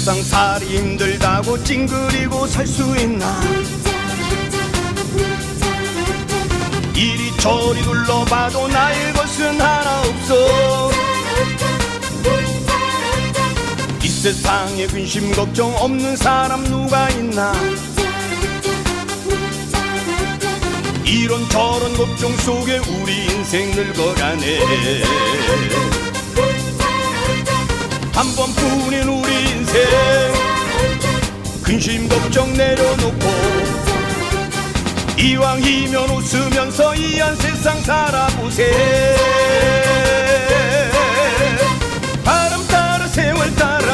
세상 살이 힘들다고 찡그리고 살 수 있나? 이리 저리 둘러봐도 나의 것은 하나 없어. 이 세상에 근심 걱정 없는 사람 누가 있나? 이런 저런 걱정 속에 우리 인생 늙어가네. 한 번뿐인 우리 인생 근심 걱정 내려놓고 이왕이면 웃으면서 이 한 세상 살아보세. 바람 따라 세월 따라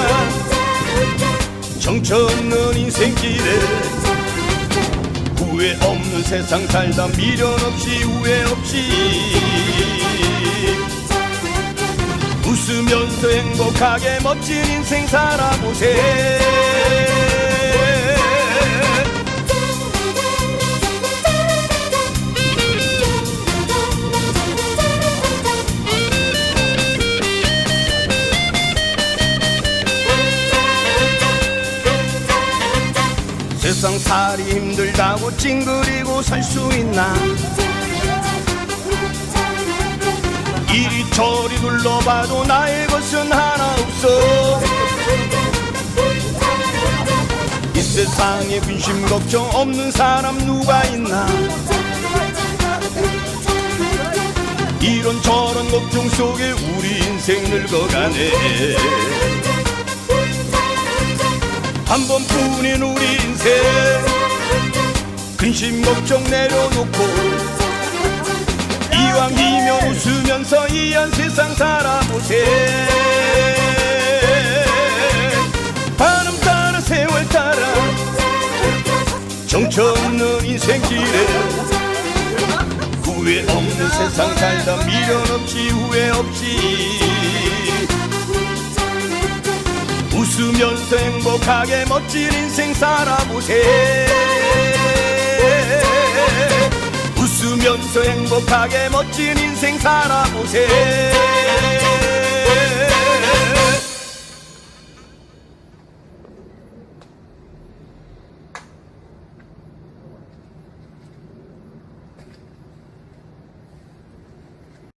정처 없는 인생길에 후회 없는 세상 살다 미련 없이 웃으면서 행복하게 멋진 인생 살아보세. 세상 살이 힘들다고 찡그리고 살 수 있나 저리 둘러봐도 나의 것은 하나 없어. 이 세상에 근심 걱정 없는 사람 누가 있나? 이런 저런 걱정 속에 우리 인생 늙어가네. 한 번뿐인 우리 인생. 근심 걱정 내려놓고 이왕이면 웃으면서 이한 세상 살아보세. 바람 따라 세월 따라 정처 없는 인생길에 후회 없는 세상 살다 미련 없이 후회 없이 웃으면서 행복하게 멋진 인생 살아보세 웃으면서 행복하게 멋진 인생 살아보세